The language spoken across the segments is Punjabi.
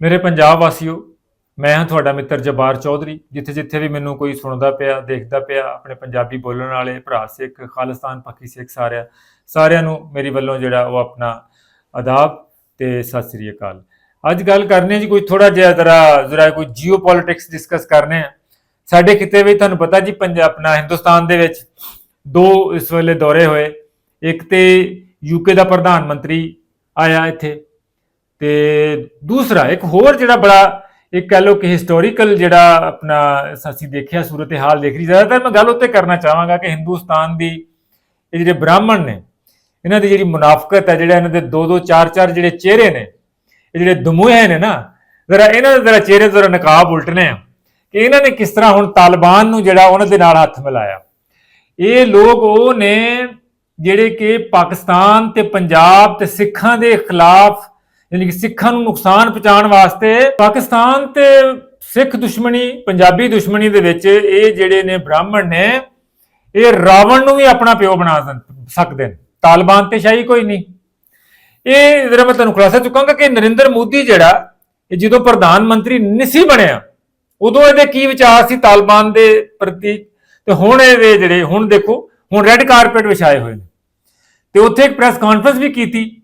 ਮੇਰੇ ਪੰਜਾਬ ਵਾਸੀਓ, ਮੈਂ ਹਾਂ ਤੁਹਾਡਾ ਮਿੱਤਰ ਜਬਾਰ ਚੌਧਰੀ, ਜਿੱਥੇ ਜਿੱਥੇ ਵੀ ਮੈਨੂੰ ਕੋਈ ਸੁਣਦਾ ਪਿਆ, ਦੇਖਦਾ ਪਿਆ, ਆਪਣੇ ਪੰਜਾਬੀ ਬੋਲਣ ਵਾਲੇ ਭਰਾ ਸਿੱਖ, ਖਾਲਿਸਤਾਨ ਪੱਖੀ ਸਿੱਖ ਸਾਰਿਆਂ ਸਾਰਿਆਂ ਨੂੰ ਮੇਰੀ ਵੱਲੋਂ ਜਿਹੜਾ ਉਹ ਆਪਣਾ ਆਦਾਬ ਤੇ ਸਤਿ ਸ੍ਰੀ ਅਕਾਲ। ਅੱਜ ਗੱਲ ਕਰਨੇ ਜੀ, ਕੋਈ ਥੋੜਾ ਜਿਹਾ ਜ਼ਰਾ ਜ਼ਰਾ ਕੋਈ ਜੀਓਪੋਲਿਟਿਕਸ ਡਿਸਕਸ ਕਰਨੇ ਆ। ਸਾਡੇ ਕਿਤੇ ਵੀ ਤੁਹਾਨੂੰ ਪਤਾ ਜੀ ਪੰਜਾਬ ਆਪਣਾ ਹਿੰਦੁਸਤਾਨ ਦੇ ਵਿੱਚ ਦੋ ਇਸ ਵੇਲੇ ਦੌਰੇ ਹੋਏ। ਇੱਕ ਤੇ ਯੂਕੇ ਦਾ ਪ੍ਰਧਾਨ ਮੰਤਰੀ ਆਇਆ ਇੱਥੇ। ਤੇ ਦੂਸਰਾ, ਇੱਕ ਹੋਰ ਜਿਹੜਾ ਬੜਾ, ਇੱਕ ਕਹ ਲੋ ਕਿ ਹਿਸਟੋਰੀਕਲ ਜਿਹੜਾ ਆਪਣਾ ਅਸੀਂ ਦੇਖਿਆ, ਸੂਰਤ ਹਾਲ ਦੇਖ ਰਹੀ ਜ਼ਿਆਦਾਤਰ ਮੈਂ ਗੱਲ ਉੱਤੇ ਕਰਨਾ ਚਾਹਾਂਗਾ ਕਿ ਹਿੰਦੁਸਤਾਨ ਦੀ ਇਹ ਜਿਹੜੇ ਬ੍ਰਾਹਮਣ ਨੇ, ਇਹਨਾਂ ਦੀ ਜਿਹੜੀ ਮੁਨਾਫਕਤ ਹੈ, ਜਿਹੜਾ ਇਹਨਾਂ ਦੇ ਦੋ ਦੋ ਚਾਰ ਚਾਰ ਜਿਹੜੇ ਚਿਹਰੇ ਨੇ, ਇਹ ਜਿਹੜੇ ਦਮੂਹੇ ਨੇ ਨਾ, ਜ਼ਰਾ ਇਹਨਾਂ ਦੇ ਜ਼ਰਾ ਚਿਹਰੇ ਜ਼ਰਾ ਨਕਾਬ ਉਲਟਨੇ ਆ ਕਿ ਇਹਨਾਂ ਨੇ ਕਿਸ ਤਰ੍ਹਾਂ ਹੁਣ ਤਾਲਿਬਾਨ ਨੂੰ ਜਿਹੜਾ ਉਹਨਾਂ ਦੇ ਨਾਲ ਹੱਥ ਮਿਲਾਇਆ। ਇਹ ਲੋਕ ਉਹ ਨੇ ਜਿਹੜੇ ਕਿ ਪਾਕਿਸਤਾਨ ਤੇ ਪੰਜਾਬ ਤੇ ਸਿੱਖਾਂ ਦੇ ਖਿਲਾਫ ਯਾਨੀ ਕਿ ਸਿੱਖਾਂ ਨੂੰ ਨੁਕਸਾਨ ਪਹੁੰਚਾਉਣ ਵਾਸਤੇ ਪਾਕਿਸਤਾਨ ਤੇ ਸਿੱਖ ਦੁਸ਼ਮਣੀ, ਪੰਜਾਬੀ ਦੁਸ਼ਮਣੀ ਦੇ ਵਿੱਚ ਇਹ ਜਿਹੜੇ ਨੇ ਬ੍ਰਾਹਮਣ ਨੇ, ਇਹ ਰਾਵਣ ਨੂੰ ਵੀ ਆਪਣਾ ਪਿਓ ਬਣਾ ਸਕਦੇ ਨੇ। ਤਾਲਿਬਾਨ ਤੇ ਸ਼ਾਹੀ ਕੋਈ ਨਹੀਂ। ਇਹ ਜਿਹੜਾ ਮੈਂ ਤੁਹਾਨੂੰ ਖੁਲਾਸਾ ਚੁੱਕਾਂਗਾ ਕਿ ਨਰਿੰਦਰ ਮੋਦੀ ਜਿਹੜਾ, ਇਹ ਜਦੋਂ ਪ੍ਰਧਾਨ ਮੰਤਰੀ ਨਿਸੀ ਬਣਿਆ, ਉਦੋਂ ਇਹਦੇ ਕੀ ਵਿਚਾਰ ਸੀ ਤਾਲਿਬਾਨ ਦੇ ਪ੍ਰਤੀ? ਤੇ ਹੁਣ ਇਹਦੇ ਜਿਹੜੇ, ਹੁਣ ਦੇਖੋ, ਹੁਣ ਰੈੱਡ ਕਾਰਪੇਟ ਵਿਛਾਏ ਹੋਏ ਨੇ। ਤੇ ਉੱਥੇ ਇੱਕ ਪ੍ਰੈਸ ਕਾਨਫਰੰਸ ਵੀ ਕੀਤੀ।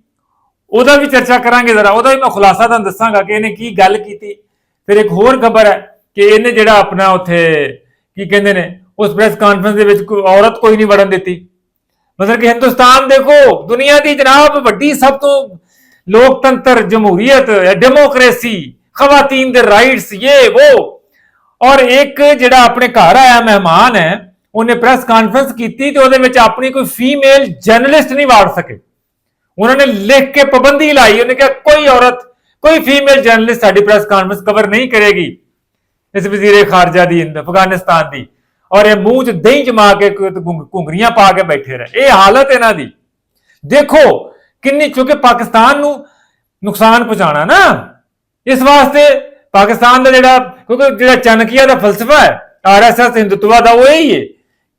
ਉਹਦਾ ਵੀ ਚਰਚਾ ਕਰਾਂਗੇ ਜ਼ਰਾ, ਉਹਦਾ ਵੀ ਮੈਂ ਖੁਲਾਸਾ ਤੁਹਾਨੂੰ ਦੱਸਾਂਗਾ ਕਿ ਇਹਨੇ ਕੀ ਗੱਲ ਕੀਤੀ। ਫਿਰ ਇੱਕ ਹੋਰ ਖਬਰ ਹੈ ਕਿ ਇਹਨੇ ਜਿਹੜਾ ਆਪਣਾ ਉੱਥੇ, ਕੀ ਕਹਿੰਦੇ ਨੇ, ਉਸ ਪ੍ਰੈਸ ਕਾਨਫਰੰਸ ਦੇ ਵਿੱਚ ਕੋਈ ਔਰਤ ਕੋਈ ਨਹੀਂ ਵੜਨ ਦਿੱਤੀ। ਮਤਲਬ ਕਿ ਹਿੰਦੁਸਤਾਨ ਦੇਖੋ, ਦੁਨੀਆ ਦੀ ਜਨਾਬ ਵੱਡੀ ਸਭ ਤੋਂ ਲੋਕਤੰਤਰ, ਜਮਹੂਰੀਅਤ ਡੈਮੋਕ੍ਰੇਸੀ ਖਵਾਤੀਨ ਦੇ ਰਾਈਟਸ ਇਹ ਉਹ ਔਰ ਇੱਕ ਜਿਹੜਾ ਆਪਣੇ ਘਰ ਆਇਆ ਮਹਿਮਾਨ ਹੈ, ਉਹਨੇ ਪ੍ਰੈਸ ਕਾਨਫਰੰਸ ਕੀਤੀ ਤੇ ਉਹਦੇ ਵਿੱਚ ਆਪਣੀ ਕੋਈ ਫੀਮੇਲ ਜਰਨਲਿਸਟ ਨਹੀਂ ਵਾੜ ਸਕੇ। ਉਹਨਾਂ ਨੇ ਲਿਖ ਕੇ ਪਾਬੰਦੀ ਲਾਈ, ਉਹਨੇ ਕਿਹਾ, ਕੋਈ ਔਰਤ, ਕੋਈ ਫੀਮੇਲ ਜਰਨਲਿਸਟ ਸਾਡੀ ਪ੍ਰੈਸ ਕਾਨਫਰੰਸ ਕਵਰ ਨਹੀਂ ਕਰੇਗੀ ਇਸ ਵਜ਼ੀਰੇ ਖਾਰਜਾ ਦੀ ਅਫਗਾਨਿਸਤਾਨ ਦੀ। ਔਰ ਇਹ ਮੂੰਹ 'ਚ ਦਹੀਂ ਜਮਾ ਕੇ ਘੁੰਗਰੀਆਂ ਪਾ ਕੇ ਬੈਠੇ ਰਹੇ। ਇਹ ਹਾਲਤ ਇਹਨਾਂ ਦੀ। ਦੇਖੋ ਕਿੰਨੀ, ਕਿਉਂਕਿ ਪਾਕਿਸਤਾਨ ਨੂੰ ਨੁਕਸਾਨ ਪਹੁੰਚਾਣਾ ਨਾ, ਇਸ ਵਾਸਤੇ ਪਾਕਿਸਤਾਨ ਦਾ ਜਿਹੜਾ, ਕਿਉਂਕਿ ਜਿਹੜਾ ਚਨਕੀਆ ਦਾ ਫਲਸਫਾ ਹੈ ਆਰਐਸਐਸ ਹਿੰਦੂਤਵਾ ਦਾ ਉਹ ਇਹੀ ਹੈ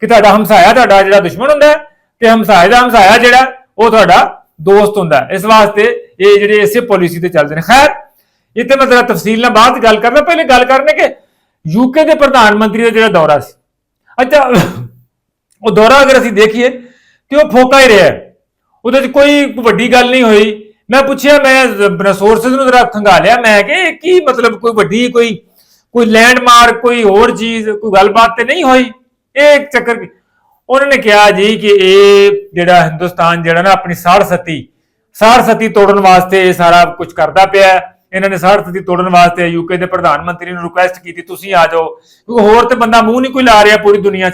ਕਿ ਤੁਹਾਡਾ ਹਮਸਾਇਆ, ਤੁਹਾਡਾ ਜਿਹੜਾ ਦੁਸ਼ਮਣ ਹੁੰਦਾ ਤੇ ਹਮਸਾਏ ਦਾ ਹਮਸਾਇਆ ਜਿਹੜਾ, ਉਹ ਤੁਹਾਡਾ ਦੋਸਤ ਹੁੰਦਾ ਇਸ ਵਾਸਤੇ ਇਹ ਜਿਹੜੇ ਇਸੇ ਪਾਲਿਸੀ ਤੇ ਚੱਲਦੇ ਨੇ। ਖੈਰ, ਇੱਥੇ ਮੈਂ ਜ਼ਰਾ ਤਫਸੀਲ ਨਾਲ ਬਾਅਦ ਗੱਲ ਕਰਦਾ। ਪਹਿਲੇ ਗੱਲ ਕਰਨੇ ਕਿ ਯੂਕੇ ਦੇ ਪ੍ਰਧਾਨ ਮੰਤਰੀ ਦਾ ਜਿਹੜਾ ਦੌਰਾ ਸੀ। ਅੱਛਾ, ਉਹ ਦੌਰਾ ਅਗਰ ਅਸੀਂ ਦੇਖੀਏ ਤੇ ਉਹ ਫੋਕਾ ਹੀ ਰਿਹਾ ਉਹਦੇ 'ਚ ਕੋਈ ਵੱਡੀ ਗੱਲ ਨਹੀਂ ਹੋਈ। ਮੈਂ ਪੁੱਛਿਆ, ਮੈਂ ਸੋਰਸਸ ਨੂੰ ਜ਼ਰਾ ਖੰਗਾਲਿਆ। ਮੈਂ ਕਿ ਕੀ ਮਤਲਬ ਕੋਈ ਵੱਡੀ ਕੋਈ ਕੋਈ ਲੈਂਡਮਾਰਕ ਕੋਈ ਹੋਰ ਚੀਜ਼, ਕੋਈ ਗੱਲਬਾਤ ਤੇ ਨਹੀਂ ਹੋਈ? ਇਹ ਚੱਕਰ ਉਹਨਾਂ ਨੇ ਕਿਹਾ ਜੀ ਕਿ ਇਹ ਜਿਹੜਾ ਹਿੰਦੁਸਤਾਨ ਜਿਹੜਾ ਨਾ ਆਪਣੀ ਸਾੜ ਸਤੀ ਸਾੜ ਸਤੀ ਤੋੜਨ ਵਾਸਤੇ ਇਹ ਸਾਰਾ ਕੁਝ ਕਰਦਾ ਪਿਆ ਇਹਨਾਂ ਨੇ ਸਾੜ ਸਤੀ ਤੋੜਨ ਵਾਸਤੇ ਯੂਕੇ ਦੇ ਪ੍ਰਧਾਨ ਮੰਤਰੀ ਨੂੰ ਰਿਕੁਐਸਟ ਕੀਤੀ, ਤੁਸੀਂ ਆ ਜਾਓ। ਕਿਉਂਕਿ ਹੋਰ ਤੇ ਬੰਦਾ ਮੂੰਹ ਨਹੀਂ ਕੋਈ ਲਾ ਰਿਹਾ ਪੂਰੀ ਦੁਨੀਆ 'ਚ।